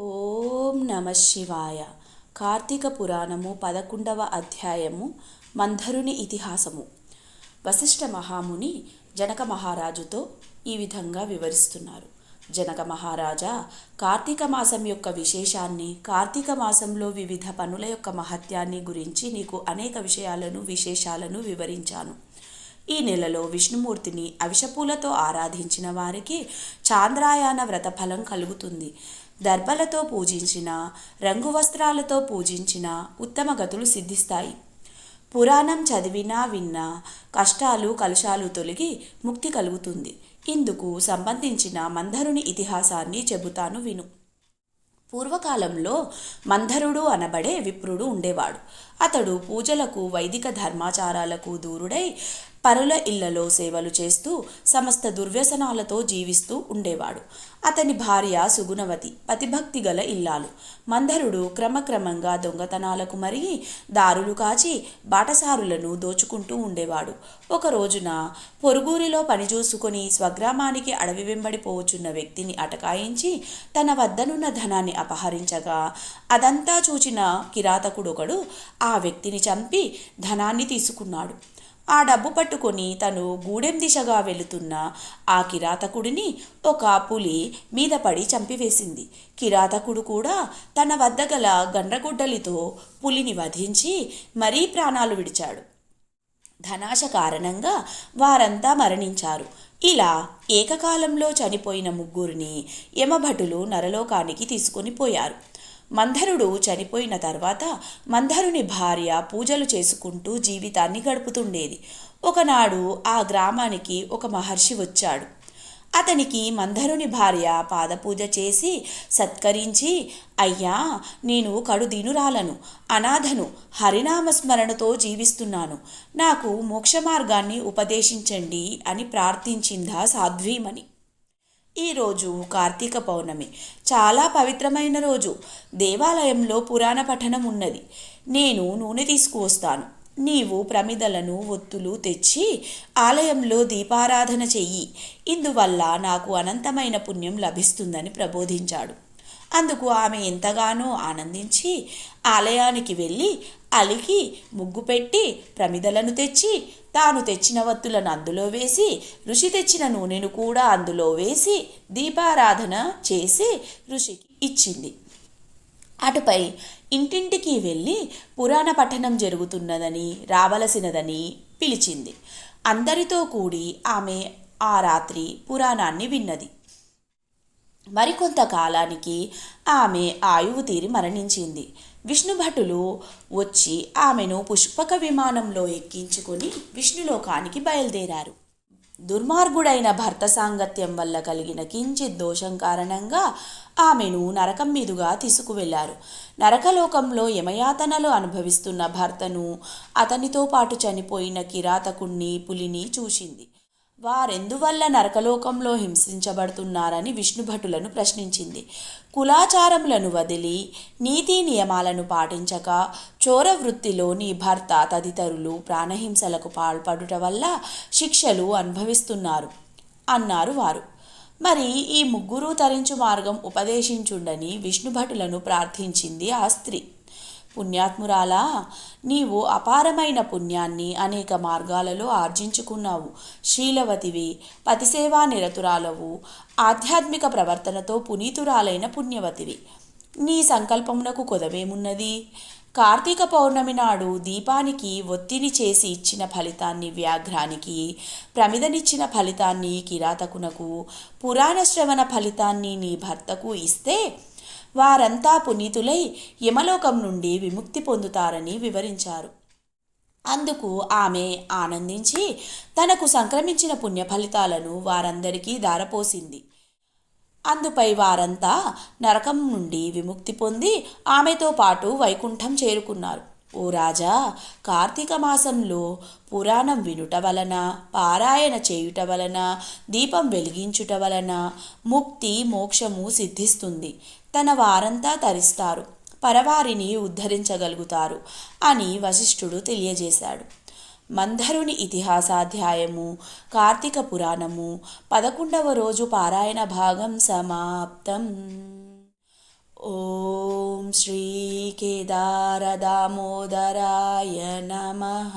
ఓం నమ శివాయ. కార్తీక పురాణము పదకొండవ అధ్యాయము మంధరుని ఇతిహాసము. వశిష్ఠ మహాముని జనక మహారాజుతో ఈ విధంగా వివరిస్తున్నారు. జనక మహారాజా కార్తీక మాసం యొక్క విశేషాన్ని కార్తీక మాసంలో వివిధ పనుల యొక్క మహత్యాన్ని గురించి నీకు అనేక విషయాలను విశేషాలను వివరించాను. ఈ నెలలో విష్ణుమూర్తిని అవిషపూలతో ఆరాధించిన వారికి చాంద్రాయాన వ్రత ఫలం కలుగుతుంది. దర్భలతో పూజించిన రంగు వస్త్రాలతో పూజించిన ఉత్తమ గతులు సిద్ధిస్తాయి. పురాణం చదివినా విన్నా కష్టాలు కలుషాలు తొలగి ముక్తి కలుగుతుంది. ఇందుకు సంబంధించిన మంధరుని ఇతిహాసాన్ని చెబుతాను విను. పూర్వకాలంలో మంధరుడు అనబడే విప్రుడు ఉండేవాడు. అతడు పూజలకు వైదిక ధర్మాచారాలకు దూరుడై పరుల ఇళ్ళలో సేవలు చేస్తూ సమస్త దుర్వ్యసనాలతో జీవిస్తూ ఉండేవాడు. అతని భార్య సుగుణవతి పతిభక్తి గల ఇల్లాలు. మంధరుడు క్రమక్రమంగా దొంగతనాలకు మరిగి దారులు కాచి బాటసారులను దోచుకుంటూ ఉండేవాడు. ఒక రోజున పొరుగురిలో పనిచూసుకొని స్వగ్రామానికి అడవి వెంబడిపోవచ్చున్న వ్యక్తిని అటకాయించి తన వద్దనున్న ధనాన్ని అపహరించగా అదంతా చూచిన కిరాతకుడొకడు ఆ ఆ వ్యక్తిని చంపి ధనాన్ని తీసుకున్నాడు. ఆ డబ్బు పట్టుకొని తను గూడెం దిశగా వెళుతున్న ఆ కిరాతకుడిని ఒక పులి మీద పడి చంపివేసింది. కిరాతకుడు కూడా తన వద్ద గల గండ్రగుడ్డలితో పులిని వధించి మరీ ప్రాణాలు విడిచాడు. ధనాశ కారణంగా వారంతా మరణించారు. ఇలా ఏకకాలంలో చనిపోయిన ముగ్గురిని యమభటులు నరలోకానికి తీసుకొని పోయారు. మంధరుడు చనిపోయిన తర్వాత మంధరుని భార్య పూజలు చేసుకుంటూ జీవితాన్ని గడుపుతుండేది. ఒకనాడు ఆ గ్రామానికి ఒక మహర్షి వచ్చాడు. అతనికి మంధరుని భార్య పాదపూజ చేసి సత్కరించి అయ్యా నేను కడుదీనురాలను అనాథను హరినామస్మరణతో జీవిస్తున్నాను. నాకు మోక్ష మార్గాన్ని ఉపదేశించండి అని ప్రార్థించిందా సాధ్వీమణి. ఈరోజు కార్తీక పౌర్ణమి. చాలా పవిత్రమైన రోజు. దేవాలయంలో పురాణ పఠనం ఉన్నది. నేను నూనె తీసుకువస్తాను. నీవు ప్రమిదలను ఒత్తులు తెచ్చి ఆలయంలో దీపారాధన చెయ్యి. ఇందువల్ల నాకు అనంతమైన పుణ్యం లభిస్తుందని ప్రబోధించాడు. అందుకు ఆమె ఎంతగానో ఆనందించి ఆలయానికి వెళ్ళి అలికి ముగ్గు పెట్టి ప్రమిదలను తెచ్చి తాను తెచ్చిన వత్తులను అందులో వేసి ఋషి తెచ్చిన నూనెను కూడా అందులో వేసి దీపారాధన చేసి ఋషికి ఇచ్చింది. అటుపై ఇంటింటికి వెళ్ళి పురాణ పఠనం జరుగుతున్నదని రావలసినదని పిలిచింది. అందరితో కూడి ఆమె ఆ రాత్రి పురాణాన్ని విన్నది. మరికొంత కాలానికి ఆమె ఆయువు తీరి మరణించింది. విష్ణుభటులు వచ్చి ఆమెను పుష్పక విమానంలో ఎక్కించుకొని విష్ణులోకానికి బయలుదేరారు. దుర్మార్గుడైన భర్త సాంగత్యం వల్ల కలిగిన కించిత్ దోషం కారణంగా ఆమెను నరకం మీదుగా తీసుకువెళ్ళారు. నరకలోకంలో యమయాతనలు అనుభవిస్తున్న భర్తను అతనితో పాటు చనిపోయిన కిరాతకుణ్ణి పులిని చూసింది. వారెందువల్ల నరకలోకంలో హింసించబడుతున్నారని విష్ణుభటులను ప్రశ్నించింది. కులాచారములను వదిలి నీతి నియమాలను పాటించక చోర వృత్తిలో నీ భర్త తదితరులు ప్రాణహింసలకు పాల్పడుట వల్ల శిక్షలు అనుభవిస్తున్నారు అన్నారు వారు. మరి ఈ ముగ్గురు తరించు మార్గం ఉపదేశించుండని విష్ణుభటులను ప్రార్థించింది ఆ స్త్రీ. పుణ్యాత్మురాలా నీవు అపారమైన పుణ్యాన్ని అనేక మార్గాలలో ఆర్జించుకున్నావు. శీలవతివి పతిసేవా నిరతురాలవు ఆధ్యాత్మిక ప్రవర్తనతో పునీతురాలైన పుణ్యవతివి. నీ సంకల్పమునకు కొదవేమున్నది? కార్తీక పౌర్ణమి నాడు దీపానికి ఒత్తిడి చేసి ఇచ్చిన ఫలితాన్ని వ్యాఘ్రానికి ప్రమిదనిచ్చిన ఫలితాన్ని కిరాతకునకు పురాణ శ్రవణ ఫలితాన్ని నీ భర్తకు ఇస్తే వారంతా పునీతులై యమలోకం నుండి విముక్తి పొందుతారని వివరించారు. అందుకు ఆమె ఆనందించి తనకు సంక్రమించిన పుణ్య ఫలితాలను వారందరికీ దారపోసింది అందుపై వారంతా నరకం నుండి విముక్తి పొంది ఆమెతో పాటు వైకుంఠం చేరుకున్నారు. ఓ రాజా కార్తీక మాసంలో పురాణం వినుట వలన పారాయణ చేయుట వలన దీపం వెలిగించుట వలన ముక్తి మోక్షము సిద్ధిస్తుంది. తన వారంతా తరిస్తారు. పరవారిని ఉద్ధరించగలుగుతారు అని వశిష్ఠుడు తెలియజేశాడు. మంధరుని ఇతిహాసాధ్యాయము కార్తీక పురాణము పదకొండవ రోజు పారాయణ భాగం సమాప్తం. ॐ श्रीकेदारदामोदराय नमः